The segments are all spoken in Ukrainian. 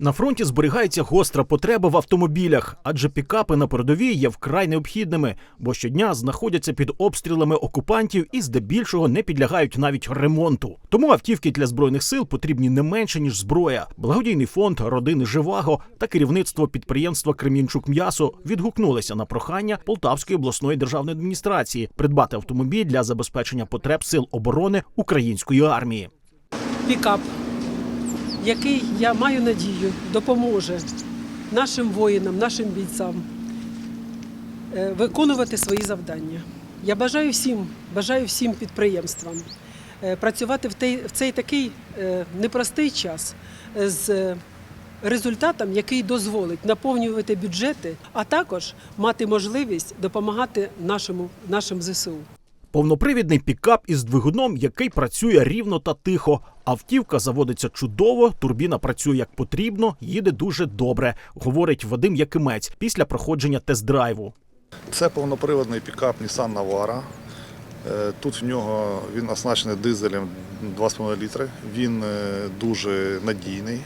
На фронті зберігається гостра потреба в автомобілях, адже пікапи на передовій є вкрай необхідними, бо щодня знаходяться під обстрілами окупантів і здебільшого не підлягають навіть ремонту. Тому автівки для збройних сил потрібні не менше ніж зброя. Благодійний фонд родини Живаго та керівництво підприємства Кремінчук М'ясо відгукнулися на прохання Полтавської обласної державної адміністрації придбати автомобіль для забезпечення потреб сил оборони української армії. пікап, який я маю надію допоможе нашим воїнам, нашим бійцям е, виконувати свої завдання. Я бажаю всім, бажаю всім підприємствам е, працювати в цей такий е, непростий час з результатом, який дозволить наповнювати бюджети, а також мати можливість допомагати нашому, нашим ЗСУ. Повнопривідний пікап із двигуном, який працює рівно та тихо. Автівка заводиться чудово, турбіна працює як потрібно, їде дуже добре, говорить Вадим Якимець після проходження тест-драйву. Це повноприводний пікап Nissan Navara. Е, Тут в нього він оснащений дизелем 2,5 літри. Він е, дуже надійний.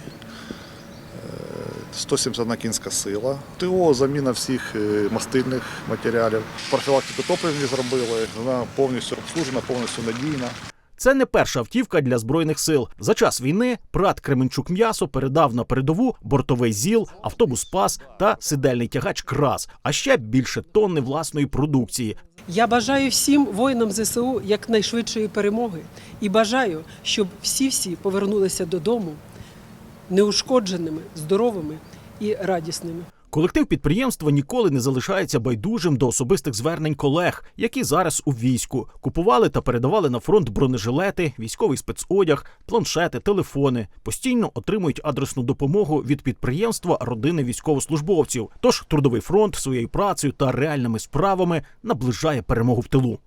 Е, 171 кінська сила. ТО заміна всіх е, мастильних матеріалів. Профілактику топлівні зробили. Вона повністю обслужена, повністю надійна. Це не перша автівка для збройних сил. За час війни Прат Кременчук М'ясо передав на передову бортовий ЗІЛ, автобус ПАС та сидельний тягач КРАС, а ще більше тонни власної продукції. Я бажаю всім воїнам ЗСУ якнайшвидшої перемоги і бажаю, щоб всі-всі повернулися додому неушкодженими, здоровими і радісними. Колектив підприємства ніколи не залишається байдужим до особистих звернень колег, які зараз у війську купували та передавали на фронт бронежилети, військовий спецодяг, планшети, телефони. Постійно отримують адресну допомогу від підприємства родини військовослужбовців. Тож трудовий фронт своєю працею та реальними справами наближає перемогу в тилу.